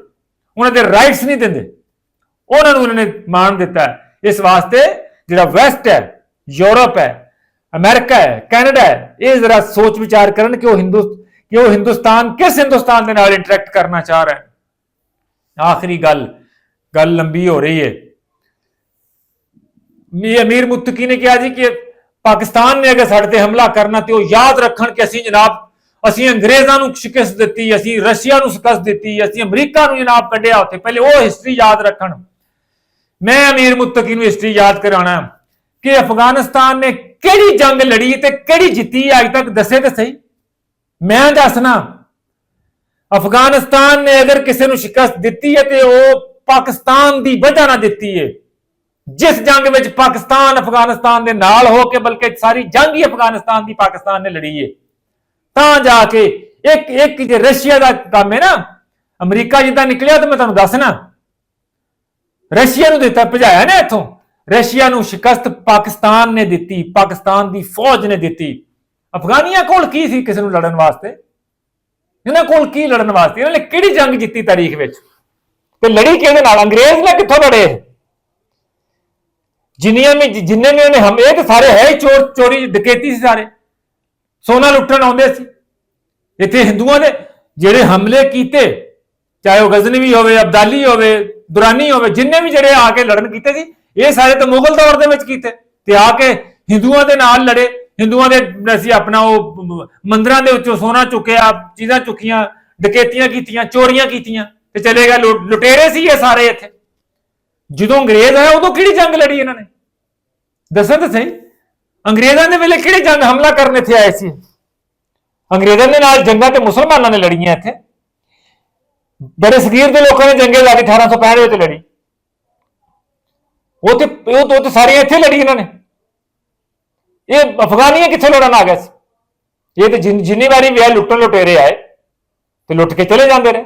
ਉਹਨਾਂ ਦੇ ਰਾਈਟਸ ਨਹੀਂ ਦਿੰਦੇ। ਉਹਨਾਂ ਨੂੰ ਉਹਨਾਂ ਨੇ ਮਾਣ ਦਿੱਤਾ ਹੈ। ਇਸ ਵਾਸਤੇ ਜਿਹੜਾ ਵੈਸਟ ਹੈ ਯੂਰਪ ਹੈ ਅਮਰੀਕਾ ਹੈ ਕੈਨੇਡਾ ਹੈ, ਇਹ ਜ਼ਰਾ ਸੋਚ ਵਿਚਾਰ ਕਰਨ ਕਿ ਉਹ ਹਿੰਦੂ ਕਿ ਉਹ ਹਿੰਦੁਸਤਾਨ ਕਿਸ ਹਿੰਦੁਸਤਾਨ ਦੇ ਨਾਲ ਇੰਟਰੈਕਟ ਕਰਨਾ ਚਾਹ ਰਿਹਾ ਹੈ। ਆਖਰੀ ਗੱਲ ਗੱਲ ਲੰਬੀ ਹੋ ਰਹੀ ਹੈ। ਮੀ, ਅਮੀਰ ਮੁੱਤਕੀ ਨੇ ਕਿਹਾ ਜੀ ਕਿ ਪਾਕਿਸਤਾਨ ਨੇ ਅਗਰ ਸਾਡੇ ਤੇ ਹਮਲਾ ਕਰਨਾ ਤੇ ਉਹ ਯਾਦ ਰੱਖਣ ਕਿ ਅਸੀਂ ਜਨਾਬ ਅਸੀਂ ਅੰਗਰੇਜ਼ਾਂ ਨੂੰ ਸ਼ਿਕਸਤ ਦਿੱਤੀ, ਅਸੀਂ ਰਸ਼ੀਆ ਨੂੰ ਸ਼ਿਕਸਤ ਦਿੱਤੀ, ਅਸੀਂ ਅਮਰੀਕਾ ਨੂੰ ਜਨਾਬ ਕੱਢਿਆ ਉੱਥੇ। ਪਹਿਲੇ ਉਹ ਹਿਸਟਰੀ ਯਾਦ ਰੱਖਣ। ਮੈਂ ਅਮੀਰ ਮੁੱਤਕੀ ਨੂੰ ਹਿਸਟਰੀ ਯਾਦ ਕਰਾਉਣਾ ਕਿ ਅਫਗਾਨਿਸਤਾਨ ਨੇ ਕਿਹੜੀ ਜੰਗ ਲੜੀ ਤੇ ਕਿਹੜੀ ਜਿੱਤੀ ਅੱਜ ਤੱਕ ਦੱਸੇ ਤੇ ਸਹੀ। ਮੈਂ ਦੱਸਣਾ, ਅਫਗਾਨਿਸਤਾਨ ਨੇ ਅਗਰ ਕਿਸੇ ਨੂੰ ਸ਼ਿਕਸਤ ਦਿੱਤੀ ਹੈ ਤੇ ਉਹ ਪਾਕਿਸਤਾਨ ਦੀ ਵਜ੍ਹਾ ਨਾਲ ਦਿੱਤੀ ਹੈ। ਜਿਸ ਜੰਗ ਵਿੱਚ ਪਾਕਿਸਤਾਨ ਅਫਗਾਨਿਸਤਾਨ ਦੇ ਨਾਲ ਹੋ ਕੇ, ਬਲਕਿ ਸਾਰੀ ਜੰਗ ਹੀ ਅਫਗਾਨਿਸਤਾਨ ਦੀ ਪਾਕਿਸਤਾਨ ਨੇ ਲੜੀ ਹੈ। ਤਾਂ ਜਾ ਕੇ ਇੱਕ ਇੱਕ ਜੇ ਰਸ਼ੀਆ ਦਾ ਕੰਮ ਹੈ ਨਾ, ਅਮਰੀਕਾ ਜਿੱਦਾਂ ਨਿਕਲਿਆ ਤਾਂ ਮੈਂ ਤੁਹਾਨੂੰ ਦੱਸਣਾ। ਰਸ਼ੀਆ ਨੂੰ ਦਿੱਤਾ, ਭਜਾਇਆ ਨਾ ਇੱਥੋਂ। ਰਸ਼ੀਆ ਨੂੰ ਸ਼ਿਕਸਤ ਪਾਕਿਸਤਾਨ ਨੇ ਦਿੱਤੀ, ਪਾਕਿਸਤਾਨ ਦੀ ਫੌਜ ਨੇ ਦਿੱਤੀ। ਅਫਗਾਨੀਆਂ ਕੋਲ ਕੀ ਸੀ ਕਿਸੇ ਨੂੰ ਲੜਨ ਵਾਸਤੇ? ਇਹਨਾਂ ਕੋਲ ਕੀ ਲੜਨ ਵਾਸਤੇ? ਇਹਨਾਂ ਨੇ ਕਿਹੜੀ ਜੰਗ ਜਿੱਤੀ ਤਾਰੀਖ ਵਿੱਚ? ਤੇ ਲੜੀ ਕਿਹਦੇ ਨਾਲ? ਅੰਗਰੇਜ਼ ਨੇ ਕਿੱਥੋਂ ਲੜੇ? ਜਿੰਨੀਆਂ ਵੀ, ਜਿੰਨੇ ਵੀ ਉਹਨੇ ਹਮ ਤੇ ਸਾਰੇ ਹੈ ਹੀ ਚੋਰ, ਚੋਰੀ, ਡਕੈਤੀ ਸੀ ਸਾਰੇ। ਸੋਨਾ ਲੁੱਟਣ ਆਉਂਦੇ ਸੀ। ਇੱਥੇ ਹਿੰਦੂਆਂ ਨੇ ਜਿਹੜੇ ਹਮਲੇ ਕੀਤੇ, ਚਾਹੇ ਉਹ ਗਜ਼ਨਵੀ ਹੋਵੇ, ਅਬਦਾਲੀ ਹੋਵੇ, ਦੁਰਾਨੀ ਹੋਵੇ, ਜਿੰਨੇ ਵੀ ਜਿਹੜੇ ਆ ਕੇ ਲੜਨ ਕੀਤੇ ਸੀ, ਇਹ ਸਾਰੇ ਤਾਂ ਮੁਗਲ ਦੌਰ ਦੇ ਵਿੱਚ ਕੀਤੇ। ਤੇ ਆ ਕੇ ਹਿੰਦੂਆਂ ਦੇ ਨਾਲ ਲੜੇ। ਹਿੰਦੂਆਂ ਦੇ ਅਸੀਂ ਆਪਣਾ ਉਹ ਮੰਦਰਾਂ ਦੇ ਵਿੱਚੋਂ ਸੋਨਾ ਚੁੱਕਿਆ, ਚੀਜ਼ਾਂ ਚੁੱਕੀਆਂ, ਡਕੈਤੀਆਂ ਕੀਤੀਆਂ, ਚੋਰੀਆਂ ਕੀਤੀਆਂ ਤੇ ਚਲੇ ਗਏ। ਲੁਟੇਰੇ ਸੀ ਇਹ ਸਾਰੇ ਇੱਥੇ। ਜਦੋਂ ਅੰਗਰੇਜ਼ ਆਇਆ, ਉਦੋਂ ਕਿਹੜੀ ਜੰਗ ਲੜੀ ਇਹਨਾਂ ਨੇ? ਦੱਸੋ ਤਾਂ ਸਹੀ। ਅੰਗਰੇਜ਼ਾਂ ਦੇ ਵੇਲੇ ਕਿਹੜੀ ਜੰਗ ਹਮਲਾ ਕਰਨ ਇੱਥੇ ਆਏ ਸੀ? ਅੰਗਰੇਜ਼ਾਂ ਦੇ ਨਾਲ ਜੰਗਾਂ ਤੇ ਮੁਸਲਮਾਨਾਂ ਨੇ ਲੜੀਆਂ ਇੱਥੇ। ਬੜੇ ਸਗੀਰ ਦੇ ਲੋਕਾਂ ਨੇ ਜੰਗੇ ਲਾ ਕੇ 1865 ਵਿੱਚ ਲੜੀ। ਉਹ ਤੇ ਉਹ ਤੋਂ ਤੇ ਸਾਰੀਆਂ ਇੱਥੇ ਲੜੀ ਇਹਨਾਂ ਨੇ। ਇਹ ਅਫਗਾਨੀਆਂ ਕਿੱਥੇ ਲੜਨ ਆ ਗਏ ਸੀ? ਇਹ ਤੇ ਜਿੰਨ- ਜਿੰਨੀ ਵਾਰੀ ਵੀ ਆਏ, ਲੁੱਟਣ ਲੁਟੇਰੇ ਆਏ, ਤੇ ਲੁੱਟ ਕੇ ਚਲੇ ਜਾਂਦੇ ਰਹੇ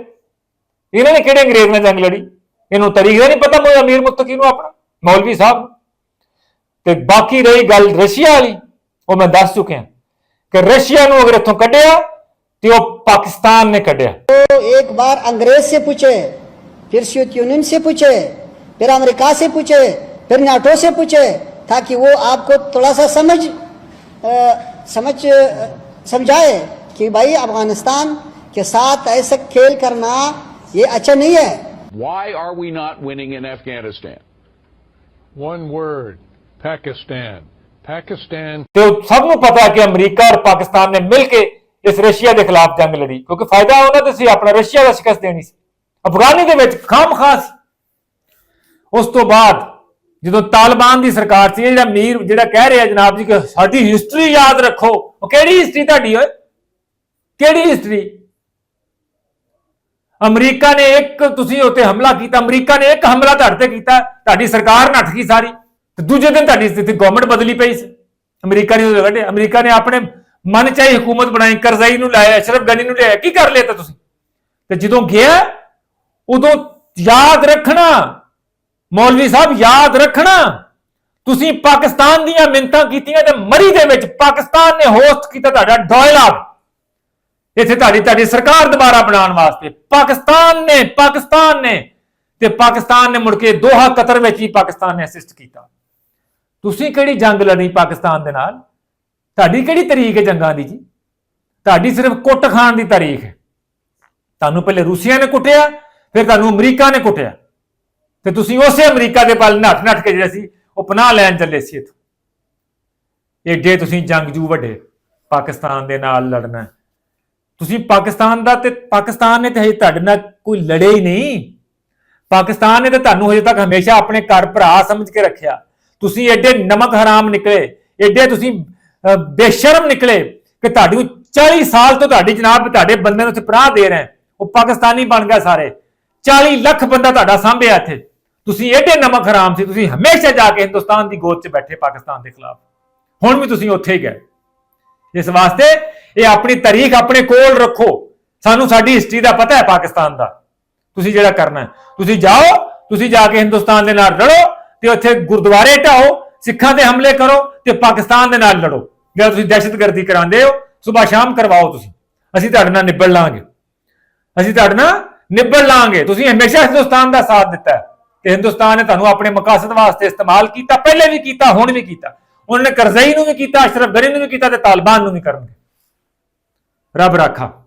ਇਹਨਾਂ ਨੇ ਕਿਹੜੇ ਅੰਗਰੇਜ਼ ਨਾਲ ਜੰਗ ਲੜੀ? ਇਹਨੂੰ ਤਰੀਕ ਦਾ ਨਹੀਂ ਪਤਾ ਮੋ ਅਮੀਰ ਮੁਤਕੀ ਨੂੰ ਆਪਣਾ, ਮੌਲਵੀ ਸਾਹਿਬ ਨੂੰ। ਤੇ ਬਾਕੀ ਰਹੀ ਗੱਲ ਰਸ਼ੀਆ ਵਾਲੀ ਉਹ ਮੈਂ ਦੱਸ ਚੁੱਕਿਆ। کہ رشیا نو اگر اتوں کڈیا تو وہ پاکستان نے کڈیا تو ایک بار انگریز سے پوچھے پھر سویت یونین سے پوچھے پھر امریکہ سے پوچھے پھر ناٹو سے پوچھے تاکہ وہ آپ کو تھوڑا سا سمجھ سمجھ سمجھائے کہ بھائی افغانستان کے ساتھ ایسا کھیل کرنا یہ اچھا نہیں ہے Why are we not winning in Afghanistan? One word, Pakistan. Pakistan ਤੇ ਸਭ ਨੂੰ ਪਤਾ ਕਿ ਅਮਰੀਕਾ ਔਰ ਪਾਕਿਸਤਾਨ ਨੇ ਮਿਲ ਕੇ ਇਸ ਰਸ਼ੀਆ ਦੇ ਖਿਲਾਫ ਜੰਗ ਲੜੀ, ਕਿਉਂਕਿ ਫਾਇਦਾ ਉਹਨਾਂ ਦਾ ਸੀ, ਆਪਣਾ ਰਸ਼ੀਆ ਦਾ ਸ਼ਿਕਸਤ ਦੇਣੀ ਸੀ। ਅਫਗਾਨੀ ਦੇ ਵਿੱਚ ਖਾਮ ਖਾਸ ਉਸ ਤੋਂ ਬਾਅਦ ਜਦੋਂ ਤਾਲਿਬਾਨ ਦੀ ਸਰਕਾਰ ਸੀ ਜਿਹੜਾ ਮੀਰ ਜਿਹੜਾ ਕਹਿ ਰਿਹਾ ਜਨਾਬ ਜੀ ਕਿ ਸਾਡੀ ਹਿਸਟਰੀ ਯਾਦ ਰੱਖੋ, ਉਹ ਕਿਹੜੀ ਹਿਸਟਰੀ ਤੁਹਾਡੀ ਓਏ? ਕਿਹੜੀ ਹਿਸਟਰੀ ਅਮਰੀਕਾ ਨੇ ਇੱਕ, ਤੁਸੀਂ ਉੱਤੇ ਹਮਲਾ ਕੀਤਾ, ਅਮਰੀਕਾ ਨੇ ਇੱਕ ਹਮਲਾ ਤੁਹਾਡੇ ਤੇ ਕੀਤਾ, ਤੁਹਾਡੀ ਸਰਕਾਰ ਨੱਠ ਗਈ ਸਾਰੀ। ਤੇ ਦੂਜੇ ਦਿਨ ਤੁਹਾਡੀ ਸਥਿਤੀ ਗਵਰਨਮੈਂਟ ਬਦਲੀ ਪਈ ਸੀ। ਅਮਰੀਕਾ ਨੇ ਉਹ ਕੱਢੇ ਅਮਰੀਕਾ ਨੇ ਆਪਣੇ ਮਨ ਚਾਹੀ ਹਕੂਮਤ ਬਣਾਈ, ਕਰਜ਼ਾਈ ਨੂੰ ਲਾਇਆ ਅਸ਼ਰਫ ਗਨੀ ਨੂੰ ਲਿਆ ਕੀ ਕਰ ਲਿਆ ਤਾ ਤੁਸੀਂ? ਤੇ ਜਦੋਂ ਗਿਆ, ਉਦੋਂ ਯਾਦ ਰੱਖਣਾ, ਮੌਲਵੀ ਸਾਹਿਬ, ਯਾਦ ਰੱਖਣਾ। ਤੁਸੀਂ ਪਾਕਿਸਤਾਨ ਦੀਆਂ ਮਿੰਤਾਂ ਕੀਤੀਆਂ ਤੇ ਮਰੀ ਦੇ ਵਿੱਚ ਪਾਕਿਸਤਾਨ ਨੇ ਹੋਸਟ ਕੀਤਾ ਤੁਹਾਡਾ ਡਾਇਲਾਗ ਇੱਥੇ ਤੁਹਾਡੀ ਤੁਹਾਡੀ ਸਰਕਾਰ ਦੁਬਾਰਾ ਬਣਾਉਣ ਵਾਸਤੇ। ਪਾਕਿਸਤਾਨ ਨੇ ਪਾਕਿਸਤਾਨ ਨੇ। ਤੇ ਪਾਕਿਸਤਾਨ ਨੇ ਮੁੜ ਕੇ ਦੋਹਾ ਕਤਰ ਵਿੱਚ ਹੀ ਪਾਕਿਸਤਾਨ ਨੇ ਅਸਿਸਟ ਕੀਤਾ। ਤੁਸੀਂ ਕਿਹੜੀ ਜੰਗ ਲੜੀ ਪਾਕਿਸਤਾਨ ਦੇ ਨਾਲ? ਤੁਹਾਡੀ ਕਿਹੜੀ ਤਰੀਕ ਹੈ ਜੰਗਾਂ ਦੀ ਜੀ? ਤੁਹਾਡੀ ਸਿਰਫ ਕੁੱਟ ਖਾਣ ਦੀ ਤਾਰੀਖ ਹੈ। ਤੁਹਾਨੂੰ ਪਹਿਲੇ ਰੂਸੀਆ ਨੇ ਕੁੱਟਿਆ, ਫਿਰ ਤੁਹਾਨੂੰ ਅਮਰੀਕਾ ਨੇ ਕੁੱਟਿਆ। ਤੇ ਤੁਸੀਂ ਉਸੇ ਅਮਰੀਕਾ ਦੇ ਪਲ ਨੱਠ ਨੱਠ ਕੇ ਜਿਹੜੇ ਸੀ, ਉਹ ਪਨਾਹ ਲੈਣ ਚੱਲੇ ਸੀ ਇੱਥੋਂ। ਏਡੇ ਤੁਸੀਂ ਜੰਗਜੂ ਵੱਡੇ, ਪਾਕਿਸਤਾਨ ਦੇ ਨਾਲ ਲੜਨਾ। ਤੁਸੀਂ ਪਾਕਿਸਤਾਨ ਦਾ ਤੇ ਪਾਕਿਸਤਾਨ ਨੇ ਤੇ ਹਜੇ ਤੁਹਾਡੇ ਨਾਲ ਕੋਈ ਲੜੇ ਹੀ ਨਹੀਂ। ਪਾਕਿਸਤਾਨ ਨੇ ਤੇ ਤੁਹਾਨੂੰ ਹਜੇ ਤੱਕ ਹਮੇਸ਼ਾ ਆਪਣੇ ਘਰ ਭਰਾ ਸਮਝ ਕੇ ਰੱਖਿਆ। ਤੁਸੀਂ ਐਡੇ ਨਮਕ ਹਰਾਮ ਨਿਕਲੇ, ਐਡੇ ਤੁਸੀਂ ਬੇਸ਼ਰਮ ਨਿਕਲੇ ਕਿ ਤੁਹਾਡੀ ਨੂੰ 40 ਸਾਲ ਤੋਂ ਤੁਹਾਡੀ ਜਨਾਬ ਤੁਹਾਡੇ ਬੰਦੇ ਨੂੰ ਉੱਥੇ ਪਨਾਹ ਦੇ ਰਹੇ ਉਹ ਪਾਕਿਸਤਾਨੀ ਬਣ ਗਏ ਸਾਰੇ। 40 ਲੱਖ ਬੰਦਾ ਤੁਹਾਡਾ ਸਾਂਭਿਆ ਇੱਥੇ। ਤੁਸੀਂ ਐਡੇ ਨਮਕ ਹਰਾਮ ਸੀ, ਤੁਸੀਂ ਹਮੇਸ਼ਾ ਜਾ ਕੇ ਹਿੰਦੁਸਤਾਨ ਦੀ ਗੋਦ 'ਚ ਬੈਠੇ ਪਾਕਿਸਤਾਨ ਦੇ ਖਿਲਾਫ। ਹੁਣ ਵੀ ਤੁਸੀਂ ਉੱਥੇ ਹੀ ਗਏ। ਇਸ ਵਾਸਤੇ ਇਹ ਆਪਣੀ ਤਾਰੀਖ ਆਪਣੇ ਕੋਲ ਰੱਖੋ। ਸਾਨੂੰ ਸਾਡੀ ਹਿਸਟਰੀ ਦਾ ਪਤਾ ਹੈ ਪਾਕਿਸਤਾਨ ਦਾ। ਤੁਸੀਂ ਜਿਹੜਾ ਕਰਨਾ ਤੁਸੀਂ ਜਾਓ, ਤੁਸੀਂ ਜਾ ਕੇ ਹਿੰਦੁਸਤਾਨ ਦੇ ਨਾਲ ਲੜੋ ਤੇ ਉੱਥੇ ਗੁਰਦੁਆਰੇ ਢਾਓ, ਸਿੱਖਾਂ ਤੇ ਹਮਲੇ ਕਰੋ ਤੇ ਪਾਕਿਸਤਾਨ ਦੇ ਨਾਲ ਲੜੋ। ਜਿਹੜਾ ਤੁਸੀਂ ਦਹਿਸ਼ਤਗਰਦੀ ਕਰਾਉਂਦੇ ਹੋ, ਸਵੇਰ ਸ਼ਾਮ ਕਰਵਾਓ ਤੁਸੀਂ। ਅਸੀਂ ਤੁਹਾਡੇ ਨਾਲ ਨਿਬੜ ਲਾਂਗੇ। ਅਸੀਂ ਤੁਹਾਡੇ ਨਾਲ ਨਿਬੜ ਲਾਂਗੇ। ਤੁਸੀਂ ਹਮੇਸ਼ਾ ਹਿੰਦੁਸਤਾਨ ਦਾ ਸਾਥ ਦਿੱਤਾ ਹੈ। ਤੇ ਹਿੰਦੁਸਤਾਨ ਨੇ ਤੁਹਾਨੂੰ ਆਪਣੇ ਮਕਸਦ ਵਾਸਤੇ ਇਸਤੇਮਾਲ ਕੀਤਾ, ਪਹਿਲੇ ਵੀ ਕੀਤਾ, ਹੁਣ ਵੀ ਕੀਤਾ। ਉਹਨਾਂ ਨੇ ਕਰਜ਼ਈ ਨੂੰ ਵੀ ਕੀਤਾ, ਅਸ਼ਰਫ ਗਨੀ ਨੂੰ ਵੀ ਕੀਤਾ ਤੇ ਤਾਲਿਬਾਨ ਨੂੰ ਵੀ ਕਰਨਗੇ। ਰੱਬ ਰਾਖਾ।